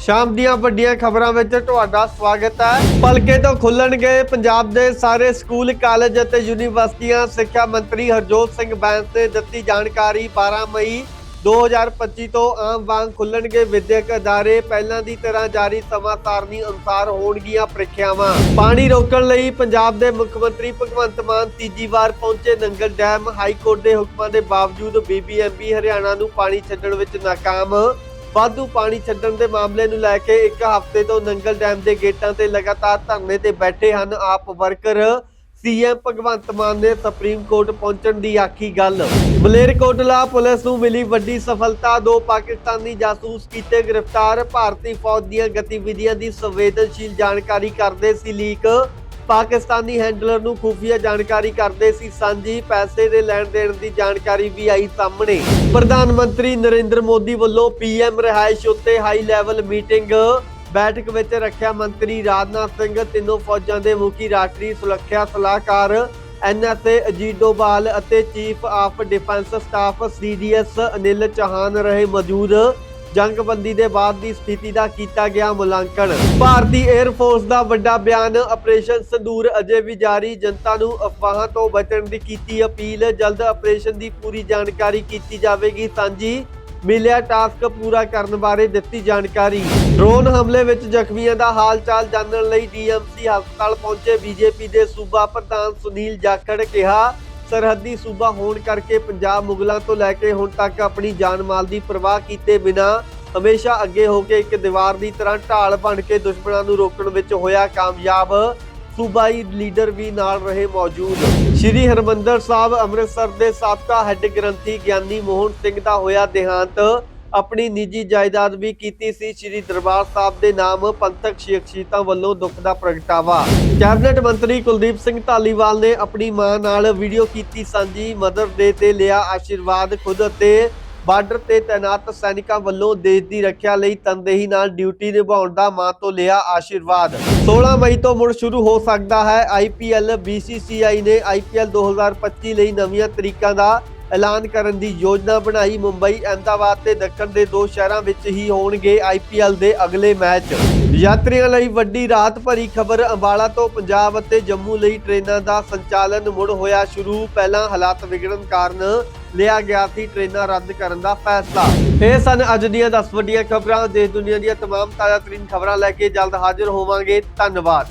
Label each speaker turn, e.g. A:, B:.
A: ਸ਼ਾਮ ਦੀਆਂ ਵੱਡੀਆਂ ਖਬਰਾਂ ਵਿੱਚ ਤੁਹਾਡਾ ਸਵਾਗਤ ਹੈ। ਪਲਕੇ ਤੋਂ ਖੁੱਲਣਗੇ ਪੰਜਾਬ ਦੇ ਸਾਰੇ ਸਕੂਲ, ਕਾਲਜ ਅਤੇ ਯੂਨੀਵਰਸਿਟੀਆਂ। ਸਿੱਖਿਆ ਮੰਤਰੀ ਹਰਜੋਤ ਸਿੰਘ ਬੈਂਸ ਨੇ ਦਿੱਤੀ ਜਾਣਕਾਰੀ 12 ਮਈ 2025 ਤੋਂ ਆਮ ਵਾਂਗ ਖੁੱਲਣਗੇ ਵਿਦਿਅਕ ਅਦਾਰੇ। ਪਹਿਲਾਂ ਦੀ ਤਰ੍ਹਾਂ ਜਾਰੀ ਸਮਾਂ ਸਾਰਣੀ ਅਨੁਸਾਰ ਹੋਣਗੀਆਂ ਪ੍ਰੀਖਿਆਵਾਂ। ਪਾਣੀ ਰੋਕਣ ਲਈ ਪੰਜਾਬ ਦੇ ਮੁੱਖ ਮੰਤਰੀ ਭਗਵੰਤ ਮਾਨ ਤੀਜੀ ਵਾਰ ਪਹੁੰਚੇ ਨੰਗਲ ਡੈਮ। ਹਾਈ ਕੋਰਟ ਦੇ ਹੁਕਮਾਂ ਦੇ ਬਾਵਜੂਦ ਬੀਬੀਐਮਬੀ ਹਰਿਆਣਾ ਨੂੰ ਪਾਣੀ ਛੱਡਣ ਵਿੱਚ ਨਾਕਾਮ। ਵਾਧੂ ਪਾਣੀ ਛੱਡਣ ਦੇ ਮਾਮਲੇ ਨੂੰ ਲੈ ਕੇ ਇੱਕ ਹਫ਼ਤੇ ਤੋਂ ਨੰਗਲ ਡੈਮ ਦੇ ਗੇਟਾਂ ਤੇ ਲਗਾਤਾਰ ਧਰਨੇ ਤੇ ਬੈਠੇ ਹਨ ਆਪ ਵਰਕਰ। ਸੀਐਮ ਭਗਵੰਤ ਮਾਨ ਨੇ ਸੁਪਰੀਮ ਕੋਰਟ ਪਹੁੰਚਣ ਦੀ ਆਖੀ ਗੱਲ। ਮਲੇਰਕੋਟਲਾ ਪੁਲਿਸ ਨੂੰ ਮਿਲੀ ਵੱਡੀ ਸਫਲਤਾ। ਦੋ ਪਾਕਿਸਤਾਨੀ ਜਾਸੂਸ ਕੀਤੇ ਗ੍ਰਿਫਤਾਰ। ਭਾਰਤੀ ਫੌਜ ਦੀਆਂ ਗਤੀਵਿਧੀਆਂ ਦੀ ਸੰਵੇਦਨਸ਼ੀਲ ਜਾਣਕਾਰੀ ਕਰਦੇ ਸੀ ਲੀਕ। ਪਾਕਿਸਤਾਨੀ ਹੈਂਡਲਰ ਨੂੰ ਖੁਫੀਆ ਜਾਣਕਾਰੀ ਕਰਦੇ ਸੀ। ਸਾਂਝੀ ਪੈਸੇ ਦੇ ਲੈਣ ਦੇਣ ਦੀ ਜਾਣਕਾਰੀ ਵੀ ਆਈ ਸਾਹਮਣੇ। ਪ੍ਰਧਾਨ ਮੰਤਰੀ ਨਰਿੰਦਰ ਮੋਦੀ ਵੱਲੋਂ ਪੀਐਮ ਰਿਹਾਇਸ਼ ਉੱਤੇ ਹਾਈ ਲੈਵਲ ਮੀਟਿੰਗ। ਬੈਠਕ ਵਿੱਚ ਰੱਖਿਆ ਮੰਤਰੀ ਰਾਜਨਾਥ ਸਿੰਘ, ਤਿੰਨੋਂ ਫੌਜਾਂ ਦੇ ਮੁਖੀ, ਰਾਸ਼ਟਰੀ ਸੁਰੱਖਿਆ ਸਲਾਹਕਾਰ ਐਨਐਸਏ ਅਜੀਤ ਡੋਭਾਲ ਅਤੇ chief of defence staff CDS Anil Chauhan ਰਹੇ ਮੌਜੂਦ। ਜੰਗਬੰਦੀ ਦੇ ਬਾਅਦ ਦੀ ਸਥਿਤੀ ਦਾ ਕੀਤਾ ਗਿਆ ਮੁਲਾਂਕਣ। ਭਾਰਤੀ 에ਅਰ ਫੋਰਸ ਦਾ ਵੱਡਾ ਬਿਆਨ ਆਪਰੇਸ਼ਨ ਸੰਦੂਰ ਅਜੇ ਵੀ ਜਾਰੀ। ਜਨਤਾ ਨੂੰ ਅਫਵਾਹਾਂ ਤੋਂ ਬਚਣ ਦੀ ਕੀਤੀ ਅਪੀਲ, ਜਲਦ ਆਪਰੇਸ਼ਨ ਦੀ ਪੂਰੀ ਜਾਣਕਾਰੀ ਕੀਤੀ ਜਾਵੇਗੀ। ਸਾਂਝੀ ਮਿਲਿਆ ਟਾਸਕ ਪੂਰਾ ਕਰਨ ਬਾਰੇ ਦਿੱਤੀ ਜਾਣਕਾਰੀ। ਡਰੋਨ ਹਮਲੇ ਵਿੱਚ ਜ਼ਖਮੀਆਂ ਦਾ ਹਾਲ ਚਾਲ ਜਾਣਨ ਲਈ ਡੀਐਮਸੀ ਹਸਪਤਾਲ ਪਹੁੰਚੇ। ਬੀਜੇਪੀ ਦੇ ਸੂਬਾ ਪ੍ਰਧਾਨ ਸੁਨੀਲ ਜਾਖੜ ਕਿਹਾ ਸਰਹੱਦੀ ਸੂਬਾ ਹੋਣ ਕਰਕੇ ਪੰਜਾਬ ਮੁਗਲਾਂ ਤੋਂ ਲੈ ਕੇ ਹੁਣ ਤੱਕ ਆਪਣੀ ਜਾਨ ਮਾਲ ਦੀ ਪਰਵਾਹ ਕੀਤੇ ਬਿਨਾ ਹਮੇਸ਼ਾ ਅੱਗੇ ਹੋ ਕੇ ਇੱਕ ਦੀਵਾਰ ਦੀ ਤਰ੍ਹਾਂ ਢਾਲ ਬਣ ਕੇ ਦੁਸ਼ਮਣਾਂ ਨੂੰ ਰੋਕਣ ਵਿੱਚ ਹੋਇਆ ਕਾਮਯਾਬ, ਸੂਬਾਈ ਲੀਡਰ ਵੀ ਨਾਲ ਰਹੇ ਮੌਜੂਦ। ਸ਼੍ਰੀ ਹਰਮੰਦਰ ਸਾਹਿਬ ਅੰਮ੍ਰਿਤਸਰ ਦੇ ਸਾਬਕਾ ਹੈੱਡ ਗ੍ਰੰਥੀ ਗਿਆਨੀ ਮੋਹਨ ਸਿੰਘ ਦਾ ਹੋਇਆ ਦੇਹਾਂਤ। ਆਪਣੀ ਨਿੱਜੀ ਜਾਇਦਾਦ ਵੀ ਕੀਤੀ ਸੀ। ਸ਼੍ਰੀ ਦਰਬਾਰ ਸਾਹਿਬ ਦੇ ਨਾਮ ਪੰਥਕ ਸ਼ਖਸੀਅਤਾਂ ਵੱਲੋਂ ਦੁੱਖ ਦਾ ਪ੍ਰਗਟਾਵਾ। ਕੈਬਨਿਟ ਮੰਤਰੀ ਕੁਲਦੀਪ ਸਿੰਘ ਢਾਲੀਵਾਲ ਨੇ ਆਪਣੀ ਮਾਂ ਨਾਲ ਵੀਡੀਓ ਕੀਤੀ ਸਾਂਝੀ। ਮਦਰ ਡੇ ਤੇ ਲਿਆ ਆਸ਼ੀਰਵਾਦ ਖੁਦ ਅਤੇ ਬਾਰਡਰ ਤੇ ਤਾਇਨਾਤ ਸੈਨਿਕਾਂ ਵੱਲੋਂ ਦੇਸ਼ ਦੀ ਰੱਖਿਆ ਲਈ ਤਨਦੇਹੀ ਨਾਲ ਡਿਊਟੀ ਨਿਭਾਉਣ ਦਾ ਮਾਂ ਤੋਂ ਲਿਆ ਆਸ਼ੀਰਵਾਦ। 16 ਮਈ ਤੋਂ ਮੁੜ ਸ਼ੁਰੂ ਹੋ ਸਕਦਾ ਹੈ। ਆਈਪੀਐਲ BCCI ਨੇ ਆਈਪੀਐਲ 2025 ਲਈ ਨਵੀਆਂ ਤਰੀਕਾਂ ਦਾ ਐਲਾਨ ਕਰਨ ਦੀ ਯੋਜਨਾ ਬਣਾਈ। ਮੁੰਬਈ, ਅਹਿਮਦਾਬਾਦ ਤੇ ਦੱਖਣ ਦੇ ਦੋ ਸ਼ਹਿਰਾਂ ਵਿੱਚ ਹੀ ਹੋਣਗੇ ਆਈਪੀਐਲ ਦੇ ਅਗਲੇ ਮੈਚ। ਯਾਤਰੀਆਂ ਲਈ ਵੱਡੀ ਰਾਤ ਭਰੀ ਖਬਰ ਅੰਬਾਲਾ ਤੋਂ ਪੰਜਾਬ ਅਤੇ ਜੰਮੂ ਲਈ ਟ੍ਰੇਨਾਂ ਦਾ ਸੰਚਾਲਨ ਮੁੜ ਹੋਇਆ ਸ਼ੁਰੂ। ਪਹਿਲਾਂ ਹਾਲਾਤ ਵਿਗੜਨ ਕਾਰਨ ਲਿਆ ਗਿਆ ਸੀ ਟ੍ਰੇਨਾਂ ਰੱਦ ਕਰਨ ਦਾ ਫੈਸਲਾ। ਇਹ ਸਨ ਅੱਜ ਦੀਆਂ 10 ਵੱਡੀਆਂ ਖਬਰਾਂ। ਦੇਸ਼ ਦੁਨੀਆ ਦੀਆਂ ਤਮਾਮ ਤਾਜ਼ਾ ਤਰੀਨ ਖਬਰਾਂ ਲੈ ਕੇ ਜਲਦ ਹਾਜ਼ਰ ਹੋਵਾਂਗੇ। ਧੰਨਵਾਦ।